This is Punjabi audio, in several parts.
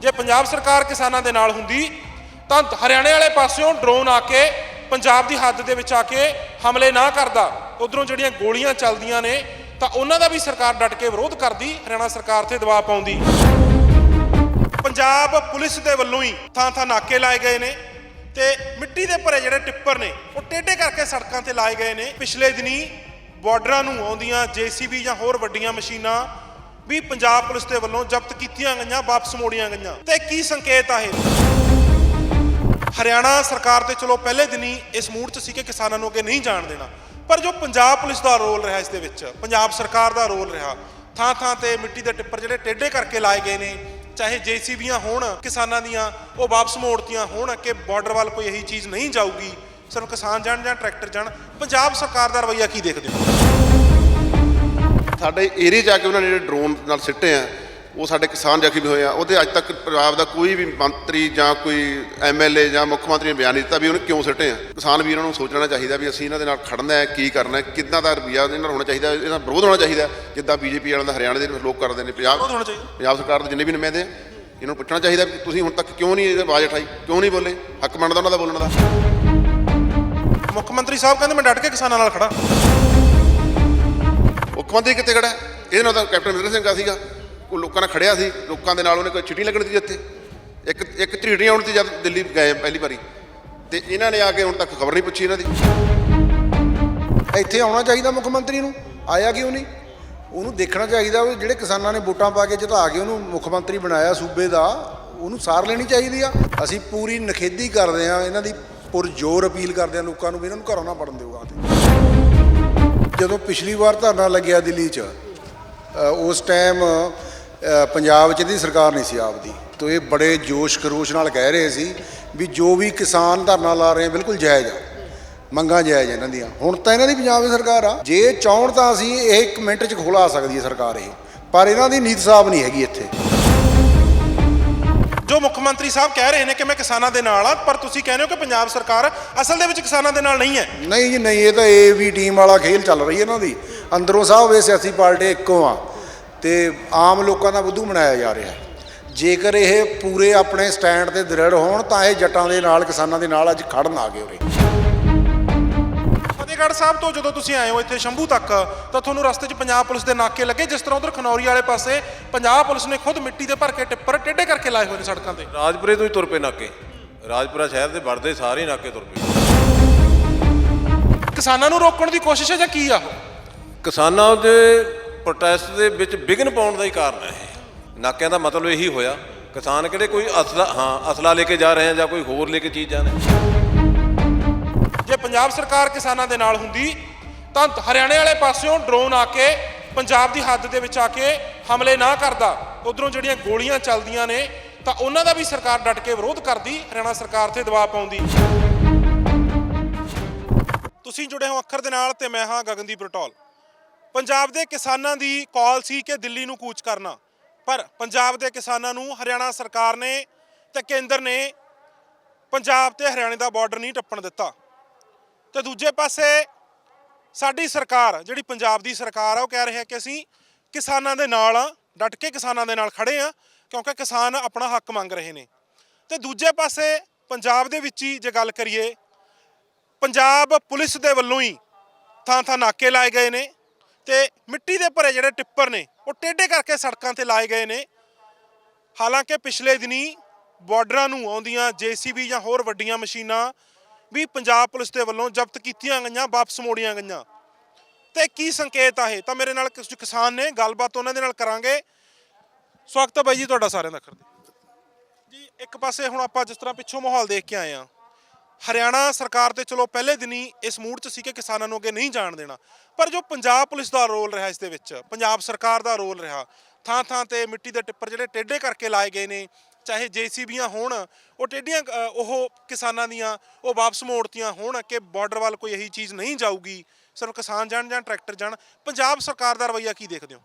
ਜੇ ਪੰਜਾਬ ਸਰਕਾਰ ਕਿਸਾਨਾਂ ਦੇ ਨਾਲ ਹੁੰਦੀ, ਤਾਂ ਹਰਿਆਣੇ ਵਾਲੇ ਪਾਸਿਓਂ ਡਰੋਨ ਆ ਕੇ, ਪੰਜਾਬ ਦੀ ਹੱਦ ਦੇ ਵਿੱਚ ਆ ਕੇ ਹਮਲੇ ਨਾ ਕਰਦਾ। ਉਧਰੋਂ ਜਿਹੜੀਆਂ ਗੋਲੀਆਂ ਚੱਲਦੀਆਂ ਨੇ, ਤਾਂ ਉਹਨਾਂ ਦਾ ਵੀ ਸਰਕਾਰ ਡਟ ਕੇ ਵਿਰੋਧ ਕਰਦੀ, ਹਰਿਆਣਾ ਸਰਕਾਰ ਤੇ ਦਬਾਅ ਪਾਉਂਦੀ। ਪੰਜਾਬ ਪੁਲਿਸ ਦੇ ਵੱਲੋਂ ਹੀ ਥਾਂ ਥਾਂ ਨਾਕੇ ਲਾਏ ਗਏ ਨੇ ਤੇ ਮਿੱਟੀ ਦੇ ਭਰੇ ਜਿਹੜੇ ਟਿੱਪਰ ਨੇ, ਉਹ ਟੇਢੇ ਕਰਕੇ ਸੜਕਾਂ ਤੇ ਲਾਏ ਗਏ ਨੇ। ਪਿਛਲੇ ਦਿਨੀ ਬਾਰਡਰਾਂ ਨੂੰ ਆਉਂਦੀਆਂ ਜੀਸੀਬੀ ਜਾਂ ਹੋਰ ਵੱਡੀਆਂ ਮਸ਼ੀਨਾਂ ਵੀ ਪੰਜਾਬ ਪੁਲਿਸ ਦੇ ਵੱਲੋਂ ਜ਼ਬਤ ਕੀਤੀਆਂ ਗਈਆਂ, ਵਾਪਸ ਮੋੜੀਆਂ ਗਈਆਂ। ਤੇ ਕੀ ਸੰਕੇਤ ਆ ਇਹ? ਹਰਿਆਣਾ ਸਰਕਾਰ ਤੇ ਚਲੋ ਪਹਿਲੇ ਦਿਨੀ ਇਸ ਮੂਡ 'ਚ ਸੀ ਕਿ ਕਿਸਾਨਾਂ ਨੂੰ ਅੱਗੇ ਨਹੀਂ ਜਾਣ ਦੇਣਾ। ਪਰ ਜੋ ਪੰਜਾਬ ਪੁਲਿਸ ਦਾ ਰੋਲ ਰਿਹਾ ਇਸ ਦੇ ਵਿੱਚ, ਪੰਜਾਬ ਸਰਕਾਰ ਦਾ ਰੋਲ ਰਿਹਾ ਥਾਂ ਥਾਂ ਤੇ ਮਿੱਟੀ ਦੇ ਟਿੱਪਰ ਜਿਹੜੇ ਟੇਢੇ ਕਰਕੇ ਲਾਏ ਗਏ ਨੇ, ਚਾਹੇ ਜੀਸੀਬੀਆਂ ਹੋਣ, ਕਿਸਾਨਾਂ ਦੀਆਂ ਉਹ ਵਾਪਸ ਮੋੜਤੀਆਂ ਹੋਣ ਕਿ ਬਾਰਡਰ ਵੱਲ ਕੋਈ ਇਹੀ ਚੀਜ਼ ਨਹੀਂ ਜਾਊਗੀ, ਸਿਰਫ ਕਿਸਾਨ ਜਾਣ ਜਾਂ ਟਰੈਕਟਰ ਜਾਣ। ਪੰਜਾਬ ਸਰਕਾਰ ਦਾ ਰਵੱਈਆ ਕੀ ਦੇਖਦੇ ਹੋ? ਸਾਡੇ ਏਰੀਆ ਜਾ ਕੇ ਉਹਨਾਂ ਨੇ ਜਿਹੜੇ ਡਰੋਨ ਨਾਲ ਸਿੱਟੇ ਆ ਉਹ ਸਾਡੇ ਕਿਸਾਨ ਜ਼ਖਮੀ ਹੋਏ ਆ। ਉਹਦੇ ਅੱਜ ਤੱਕ ਪੰਜਾਬ ਦਾ ਕੋਈ ਵੀ ਮੰਤਰੀ ਜਾਂ ਕੋਈ ਐਮਐਲਏ ਜਾਂ ਮੁੱਖ ਮੰਤਰੀ ਨੇ ਬਿਆਨ ਨਹੀਂ ਦਿੱਤਾ ਵੀ ਉਹਨੇ ਕਿਉਂ ਸਿੱਟੇ ਆ। ਕਿਸਾਨ ਵੀਰਾਂ ਨੂੰ ਸੋਚਣਾ ਚਾਹੀਦਾ ਵੀ ਅਸੀਂ ਇਹਨਾਂ ਦੇ ਨਾਲ ਖੜਨਾ ਹੈ ਕੀ ਕਰਨਾ ਹੈ ਕਿੱਦਾਂ ਦਾ ਰਵੱਈਆ ਇਹਨਾਂ ਨਾਲ ਹੋਣਾ ਚਾਹੀਦਾ ਇਹਦਾ ਵਿਰੋਧ ਹੋਣਾ ਚਾਹੀਦਾ ਜਿੱਦਾਂ ਬੀਜੇਪੀ ਵਾਲਿਆਂ ਦਾ ਹਰਿਆਣਾ ਦੇ ਲੋਕ ਕਰਦੇ ਨੇ। ਪੰਜਾਬ ਵਿਰੋਧ ਹੋਣਾ ਚਾਹੀਦਾ। ਪੰਜਾਬ ਸਰਕਾਰ ਦੇ ਜਿੰਨੇ ਵੀ ਨੁਮਾਇੰਦੇ ਆ ਇਹਨਾਂ ਨੂੰ ਪੁੱਛਣਾ ਚਾਹੀਦਾ ਵੀ ਤੁਸੀਂ ਹੁਣ ਤੱਕ ਕਿਉਂ ਨਹੀਂ ਇਹ ਆਵਾਜ਼ ਉਠਾਈ ਕਿਉਂ ਨਹੀਂ ਬੋਲੇ? ਹੱਕ ਬਣਦਾ ਉਹਨਾਂ ਦਾ ਬੋਲਣ ਦਾ। ਮੁੱਖ ਮੰਤਰੀ ਸਾਹਿਬ ਕਹਿੰਦੇ ਮੈਂ ਡਟ ਕੇ ਕਿਸਾਨਾਂ ਨਾਲ ਖੜਾ ਮੁੱਖ ਮੰਤਰੀ ਕਿੱਥੇ ਖੜਾ? ਇਹਦੇ ਨਾਲ ਤਾਂ ਕੈਪਟਨ ਅਮਰਿੰਦਰ ਸਿੰਘ ਆ ਸੀਗਾ। ਉਹ ਲੋਕਾਂ ਨਾਲ ਖੜਿਆ ਸੀ। ਲੋਕਾਂ ਦੇ ਨਾਲ ਉਹਨੇ ਕੋਈ ਚਿੱਠੀ ਲੱਗਣੀ ਸੀ ਇੱਥੇ ਇੱਕ ਇੱਕ ਝੀੜੀ ਆਉਣ ਤੇ ਜਦ ਦਿੱਲੀ ਗਏ ਪਹਿਲੀ ਵਾਰੀ। ਤੇ ਇਹਨਾਂ ਨੇ ਆ ਕੇ ਹੁਣ ਤੱਕ ਖਬਰ ਨਹੀਂ ਪੁੱਛੀ ਇਹਨਾਂ ਦੀ। ਇੱਥੇ ਆਉਣਾ ਚਾਹੀਦਾ ਮੁੱਖ ਮੰਤਰੀ ਨੂੰ। ਆਇਆ ਕਿਉਂ ਨਹੀਂ? ਉਹਨੂੰ ਦੇਖਣਾ ਚਾਹੀਦਾ ਵੀ ਜਿਹੜੇ ਕਿਸਾਨਾਂ ਨੇ ਵੋਟਾਂ ਪਾ ਕੇ ਜਿਤਾ ਕੇ ਉਹਨੂੰ ਮੁੱਖ ਮੰਤਰੀ ਬਣਾਇਆ ਸੂਬੇ ਦਾ, ਉਹਨੂੰ ਸਾਰ ਲੈਣੀ ਚਾਹੀਦੀ ਆ। ਅਸੀਂ ਪੂਰੀ ਨਖੇਦੀ ਕਰਦੇ ਆ। ਇਹਨਾਂ ਦੀ ਪੁਰਜੋਰ ਅਪੀਲ ਕਰਦੇ ਆ ਲੋਕਾਂ ਨੂੰ ਵੀ ਇਹਨਾਂ ਨੂੰ ਘਰੋਂ ਨਾ ਵੜਨ ਦਿਓਗਾ ਤੇ। ਜਦੋਂ ਪਿਛਲੀ ਵਾਰ ਧਰਨਾ ਲੱਗਿਆ ਦਿੱਲੀ 'ਚ ਉਸ ਟਾਈਮ ਪੰਜਾਬ 'ਚ ਦੀ ਸਰਕਾਰ ਨਹੀਂ ਸੀ ਆਪਦੀ। ਤੋ ਇਹ ਬੜੇ ਜੋਸ਼ ਖਰੋਸ਼ ਨਾਲ ਕਹਿ ਰਹੇ ਸੀ ਵੀ ਜੋ ਵੀ ਕਿਸਾਨ ਧਰਨਾ ਲਾ ਰਹੇ ਆ, ਬਿਲਕੁਲ ਜਾਇਜ਼ ਆ। ਮੰਗਾਂ ਜਾਇਜ਼ ਇਹਨਾਂ ਦੀਆਂ। ਹੁਣ ਤਾਂ ਇਹਨਾਂ ਦੀ ਪੰਜਾਬ ਦੀ ਸਰਕਾਰ ਆ। ਜੇ ਚਾਹਣ ਤਾਂ ਅਸੀਂ ਇਹ ਇੱਕ ਮਿੰਟ 'ਚ ਖੁਲਾ ਸਕਦੀ ਹੈ ਸਰਕਾਰ ਇਹ। ਪਰ ਇਹਨਾਂ ਦੀ ਨੀਤ ਸਾਫ਼ ਨਹੀਂ ਹੈਗੀ ਇੱਥੇ। ਜੋ ਮੁੱਖ ਮੰਤਰੀ ਸਾਹਿਬ ਕਹਿ ਰਹੇ ਨੇ ਕਿ ਮੈਂ ਕਿਸਾਨਾਂ ਦੇ ਨਾਲ ਆ, ਪਰ ਤੁਸੀਂ ਕਹਿੰਦੇ ਹੋ ਕਿ ਪੰਜਾਬ ਸਰਕਾਰ ਅਸਲ ਦੇ ਵਿੱਚ ਕਿਸਾਨਾਂ ਦੇ ਨਾਲ ਨਹੀਂ ਹੈ। ਨਹੀਂ ਜੀ, ਨਹੀਂ, ਇਹ ਤਾਂ ਏ ਵੀ ਟੀਮ ਵਾਲਾ ਖੇਲ ਚੱਲ ਰਹੀ ਹੈ ਇਹਨਾਂ ਦੀ। ਅੰਦਰੋਂ ਸਾਹਿਬ ਇਹ ਸਿਆਸੀ ਪਾਰਟੀ ਇੱਕੋ ਆ ਤੇ ਆਮ ਲੋਕਾਂ ਦਾ ਬੁੱਧੂ ਬਣਾਇਆ ਜਾ ਰਿਹਾ ਜੇਕਰ ਇਹ ਪੂਰੇ ਆਪਣੇ ਸਟੈਂਡ ਤੇ ਦ੍ਰਿੜ ਹੋਣ, ਤਾਂ ਇਹ ਜੱਟਾਂ ਦੇ ਨਾਲ, ਕਿਸਾਨਾਂ ਦੇ ਨਾਲ ਅੱਜ ਖੜਨ ਆ ਗਏ ਉਰੇ। ਫਤਿਹਗੜ੍ਹ ਸਾਹਿਬ ਤੋਂ ਜਦੋਂ ਤੁਸੀਂ ਆਏ ਹੋ ਇੱਥੇ ਸ਼ੰਭੂ ਤੱਕ ਤਾਂ ਤੁਹਾਨੂੰ ਰਸਤੇ 'ਚ ਪੰਜਾਬ ਪੁਲਿਸ ਦੇ ਨਾਕੇ ਲੱਗੇ ਜਿਸ ਤਰ੍ਹਾਂ ਉਧਰ ਖਨੌਰੀ ਵਾਲੇ ਪਾਸੇ ਪੰਜਾਬ ਪੁਲਿਸ ਨੇ ਖੁਦ ਮਿੱਟੀ ਦੇ ਭਰ ਕੇ ਟਿੱਪਰ ਟੇਢੇ ਕਰਕੇ ਲਾਏ ਹੋਏ ਨੇ ਸੜਕਾਂ ਤੇ। ਰਾਜਪੁਰੇ ਤੋਂ ਹੀ ਤੁਰ ਪਏ ਨਾਕੇ। ਰਾਜਪੁਰਾ ਸ਼ਹਿਰ ਦੇ ਵੜਦੇ ਸਾਰੇ ਨਾਕੇ ਤੁਰ ਪਏ। ਕਿਸਾਨਾਂ ਨੂੰ ਰੋਕਣ ਦੀ ਕੋਸ਼ਿਸ਼ ਹੈ ਜਾਂ ਕੀ ਆ ਉਹ? ਕਿਸਾਨਾਂ ਦੇ ਪ੍ਰੋਟੈਸਟ ਦੇ ਵਿੱਚ ਵਿਘਨ ਪਾਉਣ ਦਾ ਹੀ ਕਾਰਨ ਹੈ ਇਹ। ਨਾਕਿਆਂ ਦਾ ਮਤਲਬ ਇਹੀ ਹੋਇਆ ਕਿਸਾਨ ਕਿਹੜੇ ਕੋਈ ਅਸਲਾ ਹਾਂ ਅਸਲਾ ਲੈ ਕੇ ਜਾ ਰਹੇ ਆ ਜਾਂ ਕੋਈ ਹੋਰ ਲੈ ਕੇ ਚੀਜ਼ ਜਾ ਰਹੇ ਪੰਜਾਬ ਸਰਕਾਰ ਕਿਸਾਨਾਂ ਦੇ ਨਾਲ ਹੁੰਦੀ, ਤਾਂ ਹਰਿਆਣੇ ਵਾਲੇ ਪਾਸਿਓਂ ਡਰੋਨ ਆ ਕੇ ਪੰਜਾਬ ਦੀ ਹੱਦ ਦੇ ਵਿੱਚ ਆ ਕੇ ਹਮਲੇ ਨਾ ਕਰਦਾ। ਉਧਰੋਂ ਜਿਹੜੀਆਂ ਗੋਲੀਆਂ ਚੱਲਦੀਆਂ ਨੇ, ਤਾਂ ਉਹਨਾਂ ਦਾ ਵੀ ਸਰਕਾਰ ਡਟ ਕੇ ਵਿਰੋਧ ਕਰਦੀ, ਹਰਿਆਣਾ ਸਰਕਾਰ ਤੇ ਦਬਾਅ ਪਾਉਂਦੀ। ਤੁਸੀਂ ਜੁੜੇ ਹੋ ਅੱਖਰ ਦੇ ਨਾਲ ਤੇ ਮੈਂ ਹਾਂ ਗਗਨਦੀਪ ਰਟੌਲ। ਪੰਜਾਬ ਦੇ ਕਿਸਾਨਾਂ ਦੀ ਕਾਲ ਸੀ ਕਿ ਦਿੱਲੀ ਨੂੰ ਕੂਚ ਕਰਨਾ, ਪਰ ਪੰਜਾਬ ਦੇ ਕਿਸਾਨਾਂ ਨੂੰ ਹਰਿਆਣਾ ਸਰਕਾਰ ਨੇ ਤੇ ਕੇਂਦਰ ਨੇ ਪੰਜਾਬ ਤੇ ਹਰਿਆਣੇ ਦਾ ਬਾਰਡਰ ਨਹੀਂ ਟੱਪਣ ਦਿੱਤਾ। ਤੇ ਦੂਜੇ ਪਾਸੇ ਸਾਡੀ ਸਰਕਾਰ, ਜਿਹੜੀ ਪੰਜਾਬ ਦੀ ਸਰਕਾਰ ਆ, ਉਹ ਕਹਿ ਰਹੀ ਹੈ ਕਿ ਅਸੀਂ ਕਿਸਾਨਾਂ ਦੇ ਨਾਲ ਆ, ਡਟ ਕੇ ਕਿਸਾਨਾਂ ਦੇ ਨਾਲ ਖੜੇ ਆ, ਕਿਉਂਕਿ ਕਿਸਾਨ ਆਪਣਾ ਹੱਕ ਮੰਗ ਰਹੇ ਨੇ। ਤੇ ਦੂਜੇ ਪਾਸੇ ਪੰਜਾਬ ਦੇ ਵਿੱਚ ਹੀ ਜੇ ਗੱਲ ਕਰੀਏ, ਪੰਜਾਬ ਪੁਲਿਸ ਦੇ ਵੱਲੋਂ ਹੀ ਥਾਂ ਥਾਂ ਨਾਕੇ ਲਾਏ ਗਏ ਨੇ ਤੇ ਮਿੱਟੀ ਦੇ ਭਰੇ ਜਿਹੜੇ ਟਿੱਪਰ ਨੇ, ਉਹ ਟੇਢੇ ਕਰਕੇ ਸੜਕਾਂ ਤੇ ਲਾਏ ਗਏ ਨੇ। ਹਾਲਾਂਕਿ ਪਿਛਲੇ ਦਿਨੀ ਬਾਰਡਰਾਂ ਨੂੰ ਆਉਂਦੀਆਂ ਜੀਸੀਬੀ ਜਾਂ ਹੋਰ ਵੱਡੀਆਂ ਮਸ਼ੀਨਾਂ ਵੀ ਪੰਜਾਬ ਪੁਲਿਸ ਦੇ ਵੱਲੋਂ ਜ਼ਬਤ ਕੀਤੀਆਂ ਗਈਆਂ, ਵਾਪਸ ਮੋੜੀਆਂ ਗਈਆਂ। ਤੇ ਕੀ ਸੰਕੇਤ ਆ ਇਹ? ਤਾਂ ਮੇਰੇ ਨਾਲ ਕੁਝ ਕਿਸਾਨ ਨੇ, ਗੱਲਬਾਤ ਉਹਨਾਂ ਦੇ ਨਾਲ ਕਰਾਂਗੇ। ਸਵਾਗਤ ਹੈ ਬਾਈ ਜੀ ਤੁਹਾਡਾ ਸਾਰਿਆਂ ਦਾ ਖਰਦੇ ਜੀ, ਇੱਕ ਪਾਸੇ ਹੁਣ ਆਪਾਂ ਜਿਸ ਤਰ੍ਹਾਂ ਪਿੱਛੋਂ ਮਾਹੌਲ ਦੇਖ ਕੇ ਆਏ ਆ ਹਰਿਆਣਾ ਸਰਕਾਰ ਤੇ ਚਲੋ ਪਹਿਲੇ ਦਿਨੀ ਇਸ ਮੂਡ 'ਚ ਸੀ ਕਿ ਕਿਸਾਨਾਂ ਨੂੰ ਅੱਗੇ ਨਹੀਂ ਜਾਣ ਦੇਣਾ। ਪਰ ਜੋ ਪੰਜਾਬ ਪੁਲਿਸ ਦਾ ਰੋਲ ਰਿਹਾ ਇਸ ਦੇ ਵਿੱਚ, ਪੰਜਾਬ ਸਰਕਾਰ ਦਾ ਰੋਲ ਰਿਹਾ। ਥਾਂ ਥਾਂ ਤੇ ਮਿੱਟੀ ਦੇ ਟਿੱਪਰ ਜਿਹੜੇ ਟੇਢੇ ਕਰਕੇ ਲਾਏ ਗਏ ਨੇ ਚਾਹੇ ਜੀਸੀਬੀਆਂ ਹੋਣ, ਉਹ ਟੇਢੀਆਂ ਉਹ ਕਿਸਾਨਾਂ ਦੀਆਂ, ਉਹ ਵਾਪਸ ਮੋੜਤੀਆਂ ਹੋਣ ਕਿ ਬਾਰਡਰ ਵੱਲ ਕੋਈ ਇਹੀ ਚੀਜ਼ ਨਹੀਂ ਜਾਊਗੀ। ਸਿਰਫ ਕਿਸਾਨ ਜਾਣ ਜਾਂ ਟਰੈਕਟਰ ਜਾਣ। ਪੰਜਾਬ ਸਰਕਾਰ ਦਾ ਰਵੱਈਆ ਕੀ ਦੇਖਦੇ ਹੋ?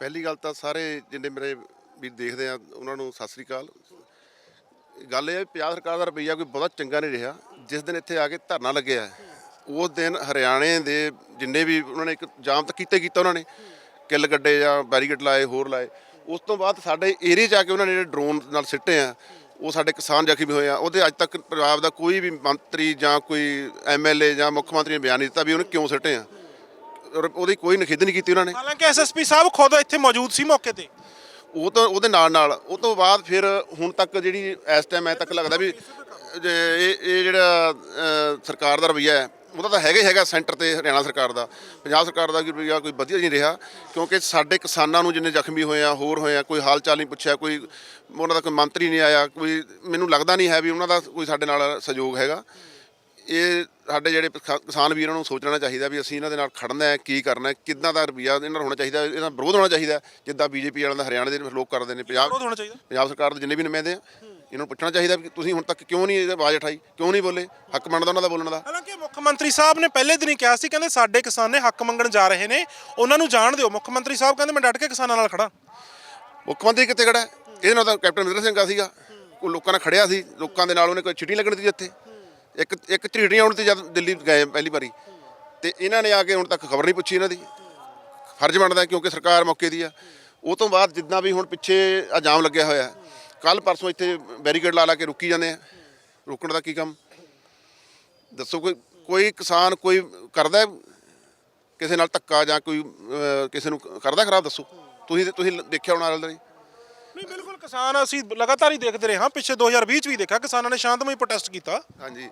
ਪਹਿਲੀ ਗੱਲ ਤਾਂ ਸਾਰੇ ਜਿੰਨੇ ਮੇਰੇ ਵੀ ਦੇਖਦੇ ਆ, ਉਹਨਾਂ ਨੂੰ ਸਤਿ ਸ੍ਰੀ ਅਕਾਲ। ਗੱਲ ਇਹ ਹੈ ਪੰਜਾਬ ਸਰਕਾਰ ਦਾ ਰਵੱਈਆ ਕੋਈ ਬਹੁਤਾ ਚੰਗਾ ਨਹੀਂ ਰਿਹਾ। ਜਿਸ ਦਿਨ ਇੱਥੇ ਆ ਕੇ ਧਰਨਾ ਲੱਗਿਆ, ਉਸ ਦਿਨ ਹਰਿਆਣੇ ਦੇ ਜਿੰਨੇ ਵੀ ਉਹਨਾਂ ਨੇ ਇੱਕ ਜਾਮ ਤਾਂ ਕੀਤਾ ਕੀਤਾ ਉਹਨਾਂ ਨੇ। ਕਿੱਲ ਗੱਡੇ ਜਾਂ ਬੈਰੀਕੇਡ ਲਾਏ, ਹੋਰ ਲਾਏ। ਉਸ ਤੋਂ ਬਾਅਦ ਸਾਡੇ ਏਰੀਆ 'ਚ ਆ ਕੇ ਉਹਨਾਂ ਨੇ ਜਿਹੜੇ ਡਰੋਨ ਨਾਲ ਸਿੱਟੇ ਆ ਉਹ ਸਾਡੇ ਕਿਸਾਨ ਜ਼ਖਮੀ ਹੋਏ ਆ। ਉਹਦੇ ਅੱਜ ਤੱਕ ਪੰਜਾਬ ਦਾ ਕੋਈ ਵੀ ਮੰਤਰੀ ਜਾਂ ਕੋਈ ਐਮਐਲਏ ਜਾਂ ਮੁੱਖ ਮੰਤਰੀ ਨੇ ਬਿਆਨ ਨਹੀਂ ਦਿੱਤਾ ਵੀ ਉਹਨੇ ਕਿਉਂ ਸਿੱਟੇ ਆ। ਔਰ ਉਹਦੀ ਕੋਈ ਨਿਖੇਧ ਨਹੀਂ ਕੀਤੀ ਉਹਨਾਂ ਨੇ। ਹਾਲਾਂਕਿ ਐਸਐਸਪੀ ਸਾਹਿਬ ਖੁਦ ਇੱਥੇ ਮੌਜੂਦ ਸੀ ਮੌਕੇ ਤੇ। ਉਹ ਤਾਂ ਉਹਦੇ ਨਾਲ ਨਾਲ ਉਹ ਤੋਂ ਬਾਅਦ ਫਿਰ ਹੁਣ ਤੱਕ ਜਿਹੜੀ ਇਸ ਟਾਈਮ ਐ ਤੱਕ ਲੱਗਦਾ ਵੀ ਇਹ ਇਹ ਜਿਹੜਾ ਸਰਕਾਰ ਦਾ ਰਵੱਈਆ ਹੈ ਉਹਦਾ ਤਾਂ ਹੈਗਾ ਹੀ ਹੈਗਾ ਸੈਂਟਰ ਤੇ ਹਰਿਆਣਾ ਸਰਕਾਰ ਦਾ। ਪੰਜਾਬ ਸਰਕਾਰ ਦਾ ਵੀ ਰਵੱਈਆ ਕੋਈ ਵਧੀਆ ਨਹੀਂ ਰਿਹਾ ਕਿਉਂਕਿ ਸਾਡੇ ਕਿਸਾਨਾਂ ਨੂੰ ਜਿੰਨੇ ਜ਼ਖਮੀ ਹੋਏ ਆ ਹੋਰ ਹੋਏ ਆ ਕੋਈ ਹਾਲ ਚਾਲ ਨਹੀਂ ਪੁੱਛਿਆ ਕੋਈ ਉਹਨਾਂ ਦਾ ਕੋਈ ਮੰਤਰੀ ਨਹੀਂ ਆਇਆ ਕੋਈ ਮੈਨੂੰ ਲੱਗਦਾ ਨਹੀਂ ਹੈ ਵੀ ਉਹਨਾਂ ਦਾ ਕੋਈ ਸਾਡੇ ਨਾਲ ਸਹਿਯੋਗ ਹੈਗਾ। ਇਹ ਸਾਡੇ ਜਿਹੜੇ ਕਿਸਾ- ਕਿਸਾਨ ਵੀਰਾਂ ਨੂੰ ਸੋਚਣਾ ਚਾਹੀਦਾ ਵੀ ਅਸੀਂ ਇਹਨਾਂ ਦੇ ਨਾਲ ਖੜਨਾ ਹੈ ਕੀ ਕਰਨਾ ਹੈ ਕਿੱਦਾਂ ਦਾ ਰਵੱਈਆ ਇਹਨਾਂ ਦਾ ਹੋਣਾ ਚਾਹੀਦਾ ਇਹਦਾ ਵਿਰੋਧ ਹੋਣਾ ਚਾਹੀਦਾ ਜਿੱਦਾਂ ਬੀਜੇਪੀ ਵਾਲਿਆਂ ਦਾ ਹਰਿਆਣਾ ਦੇ ਲੋਕ ਕਰਦੇ ਨੇ ਪੰਜਾਬ ਵਿਰੋਧ ਹੋਣਾ ਚਾਹੀਦਾ? ਪੰਜਾਬ ਸਰਕਾਰ ਦੇ ਜਿੰਨੇ ਵੀ ਨੁਮਾਇੰਦੇ ਆ ਇਹਨਾਂ ਨੂੰ ਪੁੱਛਣਾ ਚਾਹੀਦਾ ਵੀ ਤੁਸੀਂ ਹੁਣ ਤੱਕ ਕਿਉਂ ਨਹੀਂ ਇਹਦਾ ਆਵਾਜ਼ ਉਠਾਈ? ਕਿਉਂ ਨਹੀਂ ਬੋਲੇ? ਹੱਕ ਬਣਦਾ ਉਹਨਾਂ ਦਾ ਬੋਲਣ ਦਾ। ਹਾਲਾਂਕਿ ਮੁੱਖ ਮੰਤਰੀ ਸਾਹਿਬ ਨੇ ਪਹਿਲੇ ਦਿਨ ਹੀ ਕਿਹਾ ਸੀ ਕਹਿੰਦੇ ਸਾਡੇ ਕਿਸਾਨ ਨੇ ਹੱਕ ਮੰਗਣ ਜਾ ਰਹੇ ਨੇ ਉਹਨਾਂ ਨੂੰ ਜਾਣ ਦਿਓ। ਮੁੱਖ ਮੰਤਰੀ ਸਾਹਿਬ ਕਹਿੰਦੇ ਮੈਂ ਡਟ ਕੇ ਕਿਸਾਨਾਂ ਨਾਲ ਖੜਾ ਮੁੱਖ ਮੰਤਰੀ ਕਿੱਥੇ ਖੜਾ ਹੈ? ਇਹਦੇ ਨਾਲ ਤਾਂ ਕੈਪਟਨ ਅਮਰਿੰਦਰ ਸਿੰਘ ਆ ਸੀਗਾ। ਉਹ ਲੋਕਾਂ ਨਾਲ ਖੜਿਆ ਸੀ ਲੋਕਾਂ ਦੇ ਨਾਲ ਉਹਨੇ ਕੋਈ ਚਿੱਠੀ ਲੱਗਣੀ ਸੀ ਇੱਥੇ ਇੱਕ ਇੱਕ ਝੀੜੀਆਂ ਆਉਣ ਤੇ ਜਦ ਦਿੱਲੀ ਗਏ ਪਹਿਲੀ ਵਾਰੀ। ਤੇ ਇਹਨਾਂ ਨੇ ਆ ਕੇ ਹੁਣ ਤੱਕ ਖਬਰ ਨਹੀਂ ਪੁੱਛੀ ਇਹਨਾਂ ਦੀ। ਫਰਜ਼ ਬਣਦਾ ਕਿਉਂਕਿ ਸਰਕਾਰ ਮੌਕੇ ਦੀ ਆ। ਉਹ ਤੋਂ ਬਾਅਦ ਜਿੱਦਾਂ ਵੀ ਹੁਣ ਪਿੱਛੇ ਆ ਜਾਮ ਲੱਗਿਆ ਹੋਇਆ ਕੱਲ ਪਰਸੋਂ ਇੱਥੇ ਬੈਰੀਕੇਡ ਲਾ ਲਾ ਕੇ ਰੁਕੀ ਜਾਂਦੇ ਆ। ਰੋਕਣ ਦਾ ਕੀ ਕੰਮ? ਦੱਸੋ ਕੋਈ ਕੋਈ ਕਿਸਾਨ ਕੋਈ ਕਰਦਾ ਕਿਸੇ ਨਾਲ ਧੱਕਾ ਜਾਂ ਕੋਈ ਕਿਸੇ ਨੂੰ ਕਰਦਾ ਖਰਾਬ ਦੱਸੋ। ਤੁਸੀਂ ਤੁਸੀਂ ਦੇਖਿਆ ਹੋਣਾ ਆਲਰੇਡੀ ਨਹੀਂ? ਬਿਲਕੁਲ ਕਿਸਾਨ ਅਸੀਂ ਲਗਾਤਾਰ ਹੀ ਦੇਖਦੇ ਰਹੇ ਹਾਂ। ਪਿੱਛੇ 2020 ਚ ਵੀ ਦੇਖਿਆ ਕਿਸਾਨਾਂ ਨੇ ਸ਼ਾਂਤਮਈ ਪ੍ਰੋਟੈਸਟ ਕੀਤਾ। ਹਾਂਜੀ।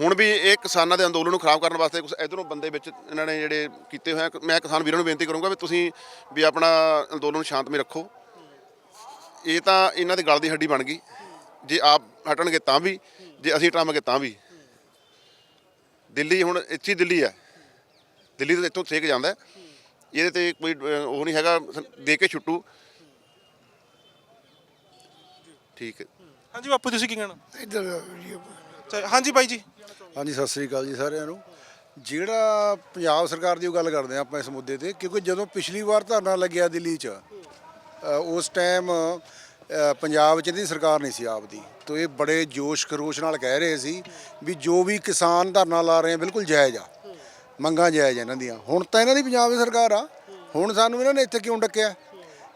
ਹੁਣ ਵੀ ਇਹ ਕਿਸਾਨਾਂ ਦੇ ਅੰਦੋਲਨ ਨੂੰ ਖਰਾਬ ਕਰਨ ਵਾਸਤੇ ਕੁਝ ਇਧਰੋਂ ਬੰਦੇ ਵਿੱਚ ਇਹਨਾਂ ਨੇ ਜਿਹੜੇ ਕੀਤੇ ਹੋਏ ਆ ਮੈਂ ਕਿਸਾਨ ਵੀਰਾਂ ਨੂੰ ਬੇਨਤੀ ਕਰੂੰਗਾ ਵੀ ਤੁਸੀਂ ਵੀ ਆਪਣਾ ਅੰਦੋਲਨ ਸ਼ਾਂਤਮਈ ਰੱਖੋ। ਇਹ ਤਾਂ ਇਹਨਾਂ ਦੀ ਗਲ ਦੀ ਹੱਡੀ ਬਣ ਗਈ। ਜੇ ਆਪ ਹਟਣਗੇ ਤਾਂ ਵੀ ਜੇ ਅਸੀਂ ਹਟਾਵਾਂਗੇ ਤਾਂ ਵੀ। ਦਿੱਲੀ ਹੁਣ ਇੱਥੇ ਦਿੱਲੀ ਹੈ। ਦਿੱਲੀ ਤੋਂ ਇੱਥੋਂ ਸੇਕ ਜਾਂਦਾ। ਇਹਦੇ ਤੇ ਕੋਈ ਉਹ ਨਹੀਂ ਹੈਗਾ ਦੇ ਕੇ ਛੁੱਟੂ। ਠੀਕ ਹੈ। ਹਾਂਜੀ ਬਾਪੂ ਤੁਸੀਂ ਕੀ ਕਹਿਣਾ? ਇੱਧਰ ਹਾਂਜੀ ਬਾਈ ਜੀ। ਹਾਂਜੀ ਸਤਿ ਸ੍ਰੀ ਅਕਾਲ ਜੀ ਸਾਰਿਆਂ ਨੂੰ। ਜਿਹੜਾ ਪੰਜਾਬ ਸਰਕਾਰ ਦੀ ਉਹ ਗੱਲ ਕਰਦੇ ਆ ਆਪਾਂ ਇਸ ਮੁੱਦੇ ਤੇ ਕਿਉਂਕਿ ਜਦੋਂ ਪਿਛਲੀ ਵਾਰ ਧਰਨਾ ਲੱਗਿਆ ਦਿੱਲੀ 'ਚ ਉਸ ਟਾਈਮ ਪੰਜਾਬ 'ਚ ਇਹਦੀ ਸਰਕਾਰ ਨਹੀਂ ਸੀ ਆਪਦੀ। ਤੋਂ ਇਹ ਬੜੇ ਜੋਸ਼ ਖਰੋਸ਼ ਨਾਲ ਕਹਿ ਰਹੇ ਸੀ ਵੀ ਜੋ ਵੀ ਕਿਸਾਨ ਧਰਨਾ ਲਾ ਰਹੇ ਆ ਬਿਲਕੁਲ ਜਾਇਜ਼ ਆ। ਮੰਗਾਂ ਜਾਇਜ਼ ਇਹਨਾਂ ਦੀਆਂ। ਹੁਣ ਤਾਂ ਇਹਨਾਂ ਦੀ ਪੰਜਾਬ ਦੀ ਸਰਕਾਰ ਆ। ਹੁਣ ਸਾਨੂੰ ਇਹਨਾਂ ਨੇ ਇੱਥੇ ਕਿਉਂ ਡੱਕਿਆ?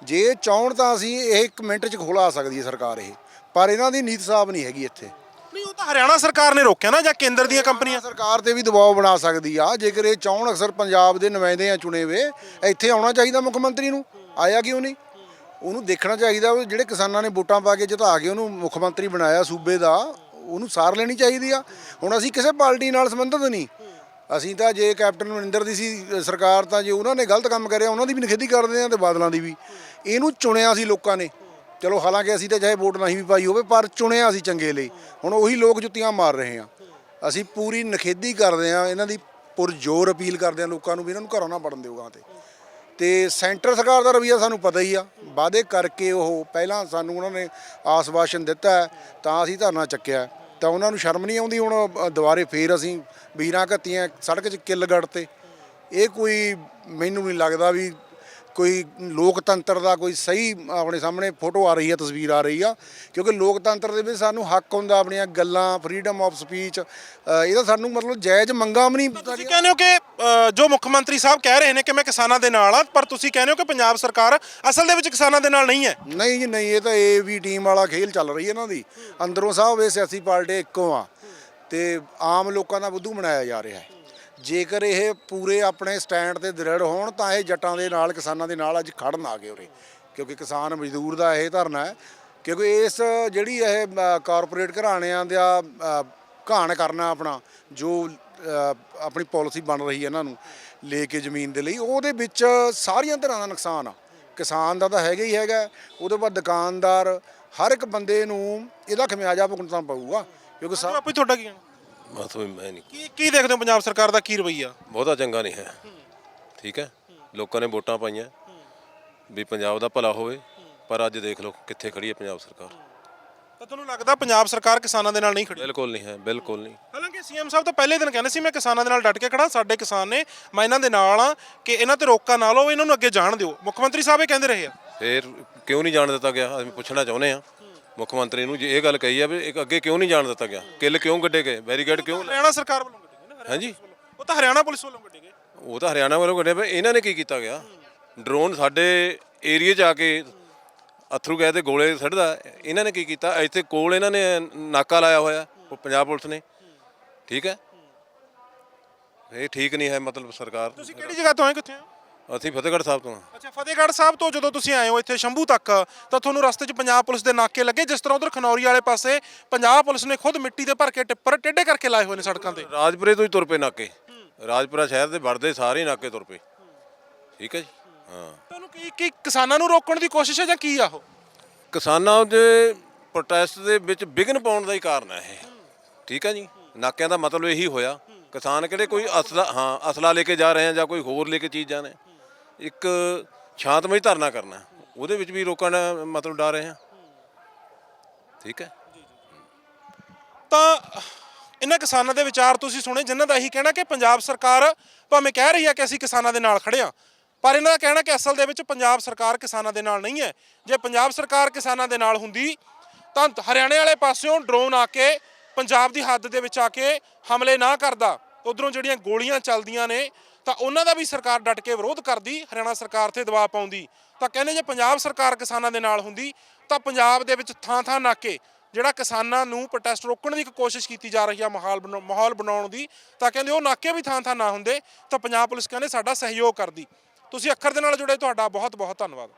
ਜੇ ਚਾਹਣ ਤਾਂ ਅਸੀਂ ਇਹ ਇੱਕ ਮਿੰਟ 'ਚ ਖੋਲਾ ਸਕਦੀ ਹੈ ਸਰਕਾਰ ਇਹ। ਪਰ ਇਹਨਾਂ ਦੀ ਨੀਤ ਸਾਫ਼ ਨਹੀਂ ਹੈਗੀ ਇੱਥੇ। ਨਹੀਂ ਉਹ ਤਾਂ ਹਰਿਆਣਾ ਸਰਕਾਰ ਨੇ ਰੋਕਿਆ ਨਾ ਜਾਂ ਕੇਂਦਰ ਦੀਆਂ ਕੰਪਨੀਆਂ? ਸਰਕਾਰ ਤੇ ਵੀ ਦਬਾਅ ਬਣਾ ਸਕਦੀ ਆ। ਜੇਕਰ ਇਹ ਚਾਹਣ ਅਕਸਰ ਪੰਜਾਬ ਦੇ ਨੁਮਾਇੰਦੇ ਆ ਚੁਣੇ ਵੇ ਇੱਥੇ ਆਉਣਾ ਚਾਹੀਦਾ ਮੁੱਖ ਮੰਤਰੀ ਨੂੰ। ਆਇਆ ਕਿਉਂ ਨਹੀਂ? ਉਹਨੂੰ ਦੇਖਣਾ ਚਾਹੀਦਾ ਵੀ ਜਿਹੜੇ ਕਿਸਾਨਾਂ ਨੇ ਵੋਟਾਂ ਪਾ ਕੇ ਜਿਤਾ ਕੇ ਉਹਨੂੰ ਮੁੱਖ ਮੰਤਰੀ ਬਣਾਇਆ ਸੂਬੇ ਦਾ, ਉਹਨੂੰ ਸਾਰ ਲੈਣੀ ਚਾਹੀਦੀ ਆ। ਹੁਣ ਅਸੀਂ ਕਿਸੇ ਪਾਰਟੀ ਨਾਲ ਸੰਬੰਧਿਤ ਨਹੀਂ। ਅਸੀਂ ਤਾਂ ਜੇ ਕੈਪਟਨ ਅਮਰਿੰਦਰ ਦੀ ਸੀ, ਸਰਕਾਰ ਤਾਂ ਜੇ ਉਹਨਾਂ ਨੇ ਗਲਤ ਕੰਮ ਕਰਿਆ, ਉਹਨਾਂ ਦੀ ਵੀ ਨਿਖੇਧੀ ਕਰਦੇ ਆ ਤੇ ਬਾਦਲਾਂ ਦੀ ਵੀ। ਇਹਨੂੰ ਚੁਣਿਆ ਸੀ ਲੋਕਾਂ ਨੇ। ਚਲੋ ਹਾਲਾਂਕਿ ਅਸੀਂ ਤਾਂ ਚਾਹੇ ਵੋਟ ਨਹੀਂ ਵੀ ਪਾਈ ਹੋਵੇ, ਪਰ ਚੁਣਿਆ ਸੀ ਚੰਗੇ ਲਈ। ਹੁਣ ਉਹੀ ਲੋਕ ਜੁੱਤੀਆਂ ਮਾਰ ਰਹੇ ਆ। ਅਸੀਂ ਪੂਰੀ ਨਿਖੇਧੀ ਕਰਦੇ ਆ, ਇਹਨਾਂ ਦੀ ਪੁਰਜੋਰ ਅਪੀਲ ਕਰਦੇ ਆ ਲੋਕਾਂ ਨੂੰ ਵੀ ਇਹਨਾਂ ਨੂੰ ਘਰੋਂ ਨਾ ਵੜਨ ਦਿਓ ਗਾਂ ਤੇ। ਤੇ ਸੈਂਟਰ ਸਰਕਾਰ ਦਾ ਰਵਈਆ ਸਾਨੂੰ ਪਤਾ ਹੀ ਆ। ਵਾਅਦੇ ਕਰਕੇ ਉਹ ਪਹਿਲਾਂ ਸਾਨੂੰ ਉਹਨਾਂ ਨੇ ਆਸਵਾਸ਼ਨ ਦਿੱਤਾ ਤਾਂ ਅਸੀਂ ਧਰਨਾ ਚੱਕਿਆ ਤਾਂ ਉਹਨਾਂ ਨੂੰ ਸ਼ਰਮ ਨਹੀਂ ਆਉਂਦੀ ਹੁਣ ਦੁਬਾਰੇ ਫੇਰ ਅਸੀਂ ਵੀਰਾਂ ਘੱਤੀਆਂ ਸੜਕ 'ਚ ਕਿੱਲ ਗੜ ਤੇ। ਇਹ ਕੋਈ ਮੈਨੂੰ ਨਹੀਂ ਲੱਗਦਾ ਵੀ ਕੋਈ ਲੋਕਤੰਤਰ ਦਾ ਕੋਈ ਸਹੀ ਆਪਣੇ ਸਾਹਮਣੇ ਫੋਟੋ ਆ ਰਹੀ ਹੈ ਤਸਵੀਰ ਆ ਰਹੀ ਆ। ਕਿਉਂਕਿ ਲੋਕਤੰਤਰ ਦੇ ਵਿੱਚ ਸਾਨੂੰ ਹੱਕ ਹੁੰਦਾ ਆਪਣੀਆਂ ਗੱਲਾਂ ਫਰੀडम ਆਫ ਸਪੀਚ ਇਹਦਾ ਸਾਨੂੰ ਮਤਲਬ ਜਾਇਜ਼ ਮੰਗਾਂ ਵੀ ਨਹੀਂ ਤੁਸੀਂ ਕਹਿੰਦੇ ਹੋ ਕਿ ਜੋ ਮੁੱਖ ਮੰਤਰੀ ਸਾਹਿਬ ਕਹਿ ਰਹੇ ਨੇ ਕਿ ਮੈਂ ਕਿਸਾਨਾਂ ਦੇ ਨਾਲ ਆ ਪਰ ਤੁਸੀਂ ਕਹਿੰਦੇ ਹੋ ਕਿ ਪੰਜਾਬ ਸਰਕਾਰ ਅਸਲ ਦੇ ਵਿੱਚ ਕਿਸਾਨਾਂ ਦੇ ਨਾਲ ਨਹੀਂ ਹੈ। ਨਹੀਂ ਜੀ, ਨਹੀਂ, ਇਹ ਤਾਂ ਏ ਵੀ ਟੀਮ ਵਾਲਾ ਖੇਲ ਚੱਲ ਰਹੀ ਹੈ ਇਹਨਾਂ ਦੀ। ਅੰਦਰੋਂ ਸਾਹਿਬ ਇਹ ਸਿਆਸੀ ਪਾਰਟੀ ਇੱਕੋ ਆ ਤੇ ਆਮ ਲੋਕਾਂ ਦਾ ਬੁੱਧੂ ਬਣਾਇਆ ਜਾ ਰਿਹਾ ਹੈ। ਜੇਕਰ ਇਹ ਪੂਰੇ ਆਪਣੇ ਸਟੈਂਡ ਤੇ ਦ੍ਰਿੜ ਹੋਣ, ਤਾਂ ਇਹ ਜੱਟਾਂ ਦੇ ਨਾਲ, ਕਿਸਾਨਾਂ ਦੇ ਨਾਲ ਅੱਜ ਖੜਨ ਆ ਗਏ ਉਰੇ। ਕਿਉਂਕਿ ਕਿਸਾਨ ਮਜ਼ਦੂਰ ਦਾ ਇਹ ਧਰਨਾ ਹੈ। ਕਿਉਂਕਿ ਇਸ ਜਿਹੜੀ ਇਹ ਕਾਰਪੋਰੇਟ ਘਰਾਣਿਆਂ ਦਾ ਘਾਣ ਕਰਨਾ ਆਪਣਾ, ਜੋ ਆਪਣੀ ਪਾਲਿਸੀ ਬਣ ਰਹੀ ਹੈ ਇਹਨਾਂ ਨੂੰ ਲੈ ਕੇ ਜ਼ਮੀਨ ਦੇ ਲਈ ਉਹਦੇ ਵਿੱਚ ਸਾਰੀਆਂ ਤਰ੍ਹਾਂ ਦਾ ਨੁਕਸਾਨ ਆ। ਕਿਸਾਨ ਦਾ ਤਾਂ ਹੈਗਾ ਹੀ ਹੈਗਾ ਉਹਦੇ ਬਾਅਦ ਦੁਕਾਨਦਾਰ ਹਰ ਇੱਕ ਬੰਦੇ ਨੂੰ ਇਹਦਾ ਖਮਿਆਜਾ ਭੁਗਤਣਾ ਪਊਗਾ ਕਿਉਂਕਿ ਸਾ- ਜੀ, ਤੁਹਾਡਾ ਕੀ ਬਸ ਵੀ ਮੈਂ ਨਹੀਂ। ਕੀ ਕੀ ਦੇਖਦੇ ਹੋ ਪੰਜਾਬ ਸਰਕਾਰ ਦਾ ਕੀ ਰਵੱਈਆ? ਬਹੁਤਾ ਚੰਗਾ ਨਹੀਂ ਹੈ। ਠੀਕ ਹੈ? ਲੋਕਾਂ ਨੇ ਵੋਟਾਂ ਪਾਈਆਂ। ਵੀ ਪੰਜਾਬ ਦਾ ਭਲਾ ਹੋਵੇ ਪਰ ਅੱਜ ਦੇਖ ਲਓ ਕਿੱਥੇ ਖੜੀ ਹੈ ਪੰਜਾਬ ਸਰਕਾਰ। ਤਾਂ ਤੁਹਾਨੂੰ ਲੱਗਦਾ ਪੰਜਾਬ ਸਰਕਾਰ ਕਿਸਾਨਾਂ ਦੇ ਨਾਲ ਨਹੀਂ ਖੜੀ? ਬਿਲਕੁਲ ਨਹੀਂ ਹੈ ਬਿਲਕੁਲ ਨਹੀਂ। ਹਾਲਾਂਕਿ ਸੀਐਮ ਸਾਹਿਬ ਤਾਂ ਪਹਿਲੇ ਦਿਨ ਕਹਿੰਦੇ ਸੀ ਮੈਂ ਕਿਸਾਨਾਂ ਦੇ ਨਾਲ ਡਟ ਕੇ ਖੜਾ ਸਾਡੇ ਕਿਸਾਨ ਨੇ ਮੈਂ ਇਹਨਾਂ ਦੇ ਨਾਲ ਆ ਕਿ ਇਹਨਾਂ ਤੇ ਰੋਕਾ ਨਾ ਲਾਓ ਇਹਨਾਂ ਨੂੰ ਅੱਗੇ ਜਾਣ ਦਿਓ। ਮੁੱਖ ਮੰਤਰੀ ਸਾਹਿਬ ਇਹ ਕਹਿੰਦੇ ਰਹੇ ਆ। ਫਿਰ ਕਿਉਂ ਨਹੀਂ ਜਾਣ ਦਿੱਤਾ ਗਿਆ? ਅਸੀਂ ਪੁੱਛਣਾ ਚਾਹੁੰਦੇ ਆ ਮੁੱਖ ਮੰਤਰੀ ਨੂੰ ਜੇ ਇਹ ਗੱਲ ਕਹੀ ਆ ਵੀ ਇੱਕ ਅੱਗੇ ਕਿਉਂ ਨਹੀਂ ਜਾਣ ਦਿੱਤਾ ਗਿਆ? ਕਿੱਲ ਕਿਉਂ ਗੱਡੇ ਗਏ? ਬੈਰੀਕੇਡ ਕਿਉਂ ਹਰਿਆਣਾ ਸਰਕਾਰ ਵੱਲੋਂ ਗੱਡੇ ਗਏ ਨਾ ਹਾਂਜੀ। ਉਹ ਤਾਂ ਹਰਿਆਣਾ ਪੁਲਿਸ ਵੱਲੋਂ ਗੱਡੇ ਗਏ। ਉਹ ਤਾਂ ਹਰਿਆਣਾ ਵੱਲੋਂ ਗੱਡੇ ਪਏ ਇਹਨਾਂ ਨੇ ਕੀ ਕੀਤਾ ਗਿਆ? ਡਰੋਨ ਸਾਡੇ ਏਰੀਆ 'ਚ ਆ ਕੇ ਅਥਰੂ ਗਏ ਤੇ ਗੋਲੇ ਛੱਡਦਾ ਇਹਨਾਂ ਨੇ ਕੀ ਕੀਤਾ? ਇੱਥੇ ਕੋਲ ਇਹਨਾਂ ਨੇ ਨਾਕਾ ਲਾਇਆ ਹੋਇਆ ਉਹ ਪੰਜਾਬ ਪੁਲਿਸ ਨੇ। ਠੀਕ ਹੈ? ਇਹ ਠੀਕ ਨਹੀਂ ਹੈ ਮਤਲਬ ਸਰਕਾਰ। ਤੁਸੀਂ ਕਿਹੜੀ ਜਗ੍ਹਾ ਤੋਂ ਆਏ ਕਿੱਥੇ ਹੋ? ਅਸੀਂ ਫਤਿਹਗੜ੍ਹ ਸਾਹਿਬ ਤੋਂ ਹਾਂ। ਅੱਛਾ ਫਤਿਹਗੜ੍ਹ ਸਾਹਿਬ ਤੋਂ ਜਦੋਂ ਤੁਸੀਂ ਆਏ ਹੋ ਇੱਥੇ ਸ਼ੰਭੂ ਤੱਕ ਤਾਂ ਤੁਹਾਨੂੰ ਰਸਤੇ 'ਚ ਪੰਜਾਬ ਪੁਲਿਸ ਦੇ ਨਾਕੇ ਲੱਗੇ ਜਿਸ ਤਰ੍ਹਾਂ ਉਧਰ ਖਨੌਰੀ ਵਾਲੇ ਪਾਸੇ ਪੰਜਾਬ ਪੁਲਿਸ ਨੇ ਖੁਦ ਮਿੱਟੀ ਦੇ ਭਰ ਕੇ ਟਿੱਪਰ ਟੇਢੇ ਕਰਕੇ ਲਾਏ ਹੋਏ ਨੇ ਸੜਕਾਂ ਤੇ? ਰਾਜਪੁਰੇ ਤੋਂ ਹੀ ਤੁਰ ਪਏ ਨਾਕੇ। ਰਾਜਪੁਰਾ ਸ਼ਹਿਰ ਦੇ ਵੜਦੇ ਸਾਰੇ ਹੀ ਨਾਕੇ ਤੁਰ ਪਏ। ਠੀਕ ਹੈ ਜੀ? ਹਾਂ ਤੁਹਾਨੂੰ ਕੀ ਕੀ ਕਿਸਾਨਾਂ ਨੂੰ ਰੋਕਣ ਦੀ ਕੋਸ਼ਿਸ਼ ਹੈ ਜਾਂ ਕੀ ਆ ਉਹ? ਕਿਸਾਨਾਂ ਦੇ ਪ੍ਰੋਟੈਸਟ ਦੇ ਵਿੱਚ ਵਿਘਨ ਪਾਉਣ ਦਾ ਹੀ ਕਾਰਨ ਹੈ ਇਹ। ਠੀਕ ਹੈ ਜੀ? ਨਾਕਿਆਂ ਦਾ ਮਤਲਬ ਇਹੀ ਹੋਇਆ। ਕਿਸਾਨ ਕਿਹੜੇ ਕੋਈ ਅਸਲਾ ਹਾਂ ਅਸਲਾ ਲੈ ਕੇ ਜਾ ਰਹੇ ਆ ਜਾਂ ਕੋਈ ਹੋਰ ਲੈ ਕੇ ਚੀਜ਼ ਜਾਣੇ? ਇੱਕ ਸ਼ਾਂਤਮਈ ਧਰਨਾ ਕਰਨਾ। ਉਹਦੇ ਵਿੱਚ ਵੀ ਦਾ ਮਤਲਬ ਡਰ ਰਹੇ ਆ। ਠੀਕ ਹੈ? ਤਾਂ ਇਹਨਾਂ ਕਿਸਾਨਾਂ ਦੇ ਵਿਚਾਰ ਤੁਸੀਂ ਸੁਣੇ ਜਿਨ੍ਹਾਂ ਦਾ ਇਹੀ ਕਹਿਣਾ ਕਿ ਪੰਜਾਬ ਸਰਕਾਰ ਭਾਵੇਂ ਕਹਿ ਰਹੀ ਹੈ ਕਿ ਅਸੀਂ ਕਿਸਾਨਾਂ ਦੇ ਨਾਲ ਖੜੇ ਹਾਂ ਪਰ ਇਹਨਾਂ ਦਾ ਕਹਿਣਾ ਕਿ ਅਸਲ ਦੇ ਵਿੱਚ ਪੰਜਾਬ ਸਰਕਾਰ ਕਿਸਾਨਾਂ ਦੇ ਨਾਲ ਨਹੀਂ ਹੈ। ਜੇ ਪੰਜਾਬ ਸਰਕਾਰ ਕਿਸਾਨਾਂ ਦੇ ਨਾਲ ਹੁੰਦੀ, ਤਾਂ ਹਰਿਆਣੇ ਵਾਲੇ ਪਾਸਿਓਂ ਡਰੋਨ ਆ ਕੇ ਪੰਜਾਬ ਦੀ ਹੱਦ ਦੇ ਵਿੱਚ ਆ ਕੇ ਹਮਲੇ ਨਾ ਕਰਦਾ। ਉਧਰੋਂ ਜਿਹੜੀਆਂ ਗੋਲੀਆਂ ਚੱਲਦੀਆਂ ਨੇ, ਤਾਂ ਉਹਨਾਂ ਦਾ ਵੀ ਸਰਕਾਰ ਡਟ ਕੇ ਵਿਰੋਧ ਕਰਦੀ, ਹਰਿਆਣਾ ਸਰਕਾਰ ਤੇ ਦਬਾਅ ਪਾਉਂਦੀ। ਤਾਂ ਕਹਿੰਦੇ ਜੇ ਪੰਜਾਬ ਸਰਕਾਰ ਕਿਸਾਨਾਂ ਦੇ ਨਾਲ ਹੁੰਦੀ, ਤਾਂ ਪੰਜਾਬ ਦੇ ਵਿੱਚ ਥਾਂ ਥਾਂ ਨਾਕੇ ਜਿਹੜਾ ਕਿਸਾਨਾਂ ਨੂੰ ਪ੍ਰੋਟੈਸਟ ਰੋਕਣ ਦੀ ਇੱਕ ਕੋਸ਼ਿਸ਼ ਕੀਤੀ ਜਾ ਰਹੀ ਆ ਮਾਹੌਲ ਬਣਾ- ਮਾਹੌਲ ਬਣਾਉਣ ਦੀ, ਤਾਂ ਕਹਿੰਦੇ ਉਹ ਨਾਕੇ ਵੀ ਥਾਂ ਥਾਂ ਨਾ ਹੁੰਦੇ, ਤਾਂ ਪੰਜਾਬ ਪੁਲਿਸ ਕਹਿੰਦੇ ਸਾਡਾ ਸਹਿਯੋਗ ਕਰਦੀ। ਤੁਸੀਂ ਅੱਖਰ ਦੇ ਨਾਲ ਜੁੜੇ ਤੁਹਾਡਾ ਬਹੁਤ ਬਹੁਤ ਧੰਨਵਾਦ।